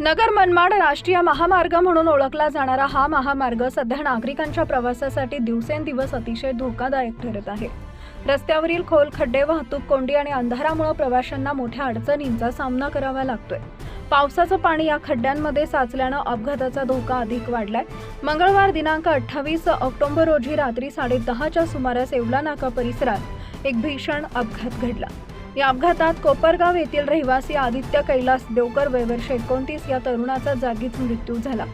नगर मनमाड राष्ट्रीय महामार्ग म्हणून ओळखला जाणारा हा महामार्ग सध्या नागरिकांच्या प्रवासासाठी दिवसेंदिवस अतिशय धोकादायक ठरत आहे. रस्त्यावरील खोल खड्डे वाहतूक कोंडी आणि अंधारामुळे प्रवाशांना मोठ्या अडचणींचा सामना करावा लागतोय. पावसाचं पाणी या खड्ड्यांमध्ये साचल्यानं अपघाताचा धोका अधिक वाढलाय. मंगळवार दिनांक अठ्ठावीस ऑक्टोबर रोजी रात्री साडेदहाच्या सुमारास येवला नाका परिसरात एक भीषण अपघात घडला. या अपघातात कोपरगाव येथील रहिवासी आदित्य कैलास देवकर वयवर्ष एकोणतीस या तरुणाचा जागीच मृत्यू झाला.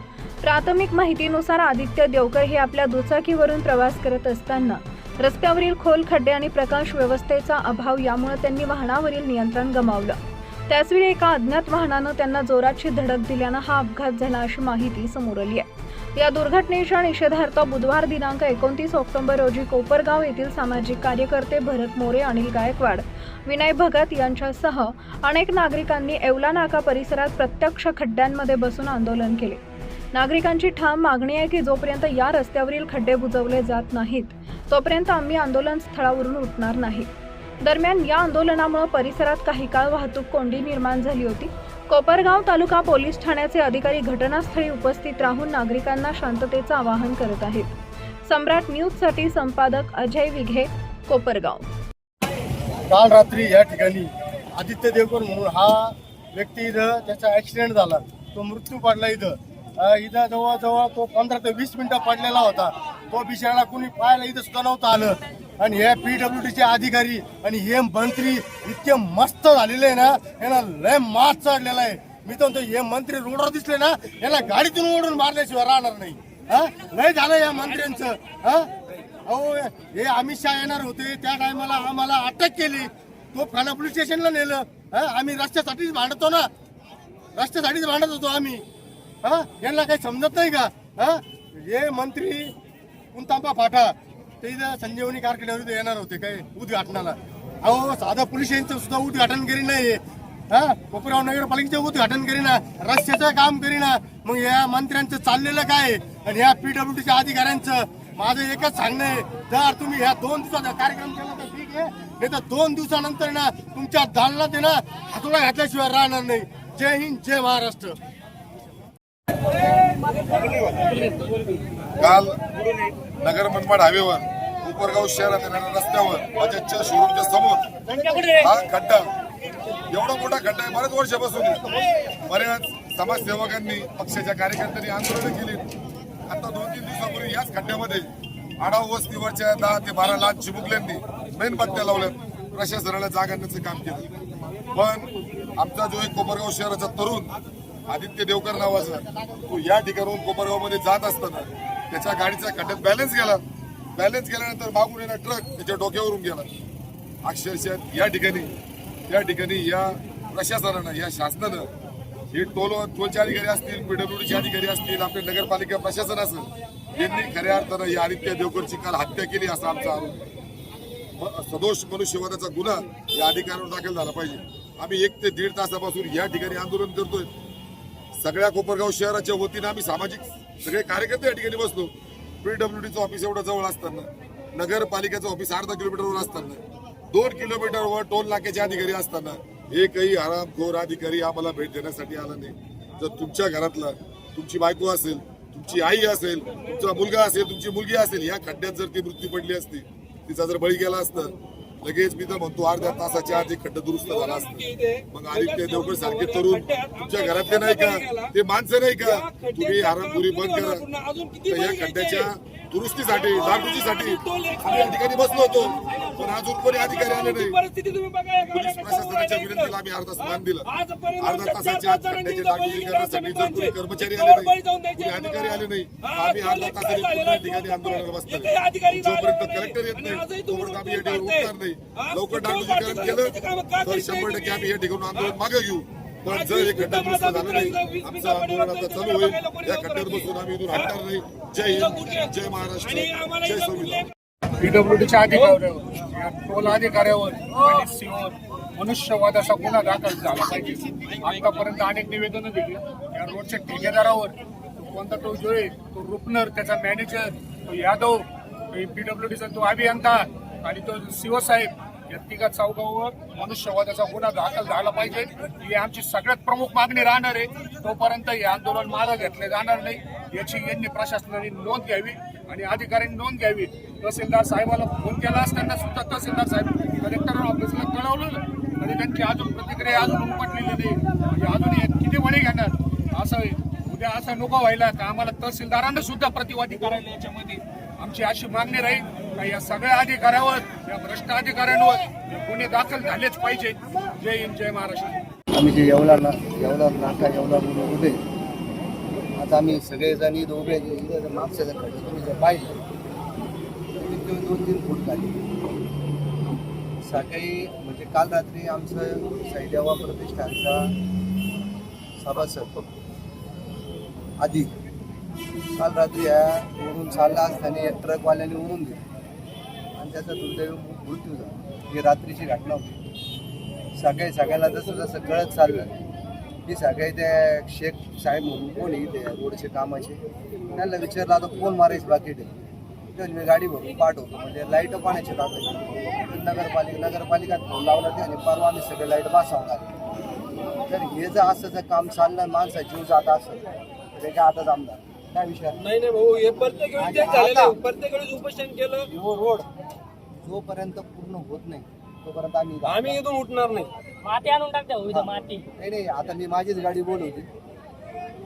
प्राथमिक माहितीनुसार आदित्य देवकर हे आपल्या दुचाकीवरून प्रवास करत असताना रस्त्यावरील खोल खड्डे आणि प्रकाश व्यवस्थेचा अभाव यामुळे त्यांनी वाहनावरील नियंत्रण गमावलं. त्याचवेळी एका अज्ञात वाहनानं त्यांना जोराची धडक दिल्यानं हा अपघात झाला अशी माहिती समोर आली आहे. या दुर्घटनेच्या निषेधार्थ बुधवार दिनांक एकोणतीस ऑक्टोबर रोजी कोपरगाव येथील सामाजिक कार्यकर्ते भरत मोरे अनिल गायकवाड विनय भगत यांच्यासह अनेक नागरिकांनी येवला नाका परिसरात प्रत्यक्ष खड्ड्यांमध्ये बसून आंदोलन केले. नागरिकांची ठाम मागणी आहे की जोपर्यंत या रस्त्यावरील खड्डे बुजवले जात नाहीत तोपर्यंत आम्ही आंदोलन स्थळावरून उठणार नाही. दरम्यान या आंदोलनामुळे परिसरात काही काळ वाहतूक कोंडी निर्माण झाली होती. कोपरगाव तालुका पोलीस ठाण्याचे अधिकारी घटनास्थळी उपस्थित राहून नागरिकांना शांततेचं आवाहन करत आहेत. सम्राट न्यूजसाठी संपादक अजय विघे कोपरगाव. काल रात्री या ठिकाणी आदित्य देवकर म्हणून हा व्यक्ती इथं त्याचा ऍक्सिडेंट झाला. तो मृत्यू पडला इथं. इथं जवळजवळ तो पंधरा ते वीस मिनिटं पडलेला होता. तो बिचारा कुणी पाहायला इथं सुद्धा नव्हतं आलं. आणि हे पीडब्ल्यू डीचे अधिकारी आणि हे मंत्री इतके मस्त झालेले आहे ना यांना लय मास चढलेला आहे. मी तर म्हणतो हे मंत्री रोडवर दिसले ना याला गाडीतून ओढून मारल्याशिवाय राहणार नाही. हा? लय झालं या मंत्र्यांचं. हा? अहो हे अमित शहा येणार होते त्या टायमाला आम्हाला अटक केली. तो फाना पोलीस स्टेशनला नेलं. हा? आम्ही रस्त्यासाठीच भांडतो ना. रस्त्यासाठीच भांडत होतो आम्ही. हा? यांना काही समजत नाही का? हा? हे मंत्री कुंतांबा फाटा? ते इथं संजीवनी कारखान्यावर येणार होते काय उद्घाटनाला. अहो साधा पोलीस यांचं सुद्धा उद्घाटन करी नाही हा? कोपराव नगरपालिकेचं उद्घाटन करीना. रस्त्याचं काम करीना. मग या मंत्र्यांचं चाललेलं काय? आणि ह्या पीडब्ल्यूडीच्या अधिकाऱ्यांचं. माझं एकच सांगणं आहे जर तुम्ही ह्या दोन दिवसाचा कार्यक्रम केला तर ठीक आहे. नाही तर दोन दिवसानंतर ना तुमच्या दालनात आहे ना हातोडा घातल्याशिवाय राहणार नाही. जय हिंद जय महाराष्ट्र. काल नगर मनमाड हायवेवर कोपरगाव शहरात येणाऱ्या रस्त्यावर बजाजच्या शोरूमच्या समोर. हा खड्डा. एवढा मोठा खड्डा आहे बरेच वर्षापासून बऱ्याच समाजसेवकांनी पक्षाच्या कार्यकर्त्यांनी आंदोलन केली आता दोन तीन दिवसापूर्वी याच खड्ड्यामध्ये आढाव वस्तीवरच्या दहा ते बारा लाख चिमुकल्यांनी मेणबत्त्या लावल्यात. प्रशासनाला जाग आणण्याचं काम केलं. पण आमचा जो एक कोपरगाव शहराचा तरुण आदित्य देवकर नावाचा तो या ठिकाणाहून कोपरगावमध्ये जात असताना त्याच्या गाडीचा खड्ड्यात बॅलन्स गेला. बॅलन्स गेल्यानंतर मागून येणार ट्रक त्याच्या डोक्यावरून गेला. अक्षरशः या ठिकाणी या ठिकाणी या प्रशासनानं या शासनानं हे टोल टोलचे अधिकारी असतील पीडब्ल्यूडीचे अधिकारी असतील आपले नगरपालिका प्रशासन असेल यांनी खऱ्या अर्थानं या आदित्य देवकरची काल हत्या केली असा आमचा आरोप. सदोष मनुष्यवादाचा गुन्हा या अधिकाऱ्यांवर दाखल झाला पाहिजे. आम्ही एक ते दीड तासापासून या ठिकाणी आंदोलन करतोय. सगळ्या कोपरगाव शहराच्या वतीनं आम्ही सामाजिक सगळे कार्यकर्ते या ठिकाणी बसलो. पीडब्ल्यूडीचं ऑफिस एवढं जवळ असताना नगरपालिकेचं ऑफिस अर्धा किलोमीटरवर असताना दोन किलोमीटरवर टोल नाक्याचे अधिकारी असताना एकही हरामखोर अधिकारी आम्हाला भेट देण्यासाठी आला नाही. जर तुमच्या घरातला तुमची बायको असेल तुमची आई असेल तुमचा मुलगा असेल तुमची मुलगी असेल या खड्ड्यात जर ती मृत्यू पडली असती तिचा जर बळी गेला असता लगेच मी तर म्हणतो अर्ध्या तासाच्या आधी खड्ड दुरुस्त झाला असतो. मग आदित्य देवकर सारखे तरुण तुमच्या घरातले नाही का? ते माणसं नाही का? तुम्ही आरामपुरी बंद करा. तर या खड्ड्याच्या दुरुस्तीसाठी जागृतीसाठी आम्ही या ठिकाणी बसलो होतो. पण अजून कोणी अधिकारी आले नाही परिस्थिती तुम्ही बघा पोलीस प्रशासनाच्या विनंतीला आम्ही अर्धा स्थान दिलं. अर्धा तासाच्या आत खड्ड्याची बळी करण्यासाठी जर कोणी कर्मचारी आले नाही कोणी अधिकारी आले नाही. आम्ही अर्धा तासाने. ठिकाणी आंदोलनाला बसणार अधिकारी जोपर्यंत कलेक्टर येत नाही. तोपर्यंत आम्ही या ठिकाणी उठणार नाही. आज लवकर डागडुजीकरण केलं तर शंभर टक्के आम्ही या ठिकाणी तुम्ही? आंदोलन मागे घेऊ. पण आज जर हे वीस खड्डा दुरुस्त झाला नाही आमचं आंदोलन आता चालू होईल. या खड्ड्यात. बसून आम्ही इथून हटणार नाही. जय हिंद जय महाराष्ट्र. जय संविधान पीडब्ल्यूडीच्या अधिकाऱ्यावर या टोल अधिकाऱ्यावर आणि मनुष्यवादाचा गुन्हा दाखल झाला पाहिजे. आतापर्यंत अनेक निवेदनं दिली. या रोडच्या ठेकेदारावर कोणता तो जुळे तो रुपनर त्याचा मॅनेजर तो यादव पीडब्ल्यूडीचा तो अभियंता आणि तो सीओ साहेब या तिघा चौकावर मनुष्यवादाचा गुन्हा दाखल झाला पाहिजे. ही आमची सगळ्यात प्रमुख मागणी राहणार आहे. तोपर्यंत हे आंदोलन मागं घेतले जाणार नाही. याची यांनी प्रशासनाने नोंद घ्यावी. आणि अधिकाऱ्यांनी नोंद घ्यावी. तहसीलदार साहेबाला फोन केला असताना सुद्धा तहसीलदार साहेब कलेक्टर ऑफिसला कळवलं. आणि त्यांची अजून प्रतिक्रिया अजून उमटलेली नाही. म्हणजे अजूनही किती वडे घेणार? असं उद्या असं नको व्हायला. तर आम्हाला तहसीलदारांना सुद्धा प्रतिवादी करायला याच्यामध्ये आमची अशी मागणी राहील. का या सगळ्या अधिकाऱ्यावर या भ्रष्ट अधिकाऱ्यांवर गुन्हे दाखल झालेच पाहिजे जय हिंद जय महाराष्ट्र. आम्ही जे येवला ना येवला नाका येवला म्हणून उभे आता आम्ही सगळेजण दोघे उभे जर मागच्या जर खड्डे तुम्ही जर पाहिजे दोन तीन फूट झाले सकाळी म्हणजे काल रात्री आमचं सैदेवा प्रतिष्ठानचा सभासद आधी. काल रात्री या उडून चालला असताना या ट्रकवाल्याने उडून दिलं. आणि त्याचा दुर्दैव मृत्यू झाला. ही रात्रीची घटना होती. सकाळी सगळ्याला जसं जसं कळत चाललं की सकाळी त्या शेख साहेब म्हणून कोण इथे रोडचे कामाचे त्यांना विचारलं आता कोण मारायचं बाकी ते? तर मी गाडी भरून पाठवतो. म्हणजे लाइट पाण्याचे टाकायचे नगरपालिका नगरपालिकात फोन लावला ते आणि परवा आम्ही सगळे लाइट बसवून आले तर हे जर असं जर काम चाललं माणसा जीव जात असेल तर त्याच्या हातात आमदार काय विषय नाही नाही भाऊ हे प्रत्येक तेच प्रत्येक वेळेस उपोषण केलं. रोड जोपर्यंत पूर्ण होत नाही तोपर्यंत आम्ही आम्ही इथून उठणार नाही. माती आणून टाकते हो इथं माती. नाही नाही आता मी माझीच गाडी बोलवली.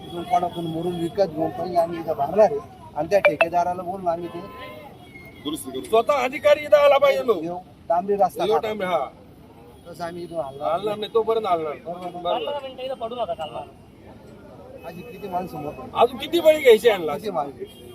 इथून कोणाकडून मुरून विकत घेऊन पहिले आम्ही इथं भरणार आहे. आणि त्या ठेकेदाराला बोलून आम्ही ते स्वतः अधिकारी इथं आला पाहिजे लोक. देऊ डांबरी रस्ता. टाइम हा. तसं आम्ही इथून हलणार हलणार नाही तोपर्यंत हलणार पंधरा मिनिटं इथं पडू नका चालणार. माझी किती माणसं मोठं? अजून किती बळी घ्यायची आणला किती माणसं?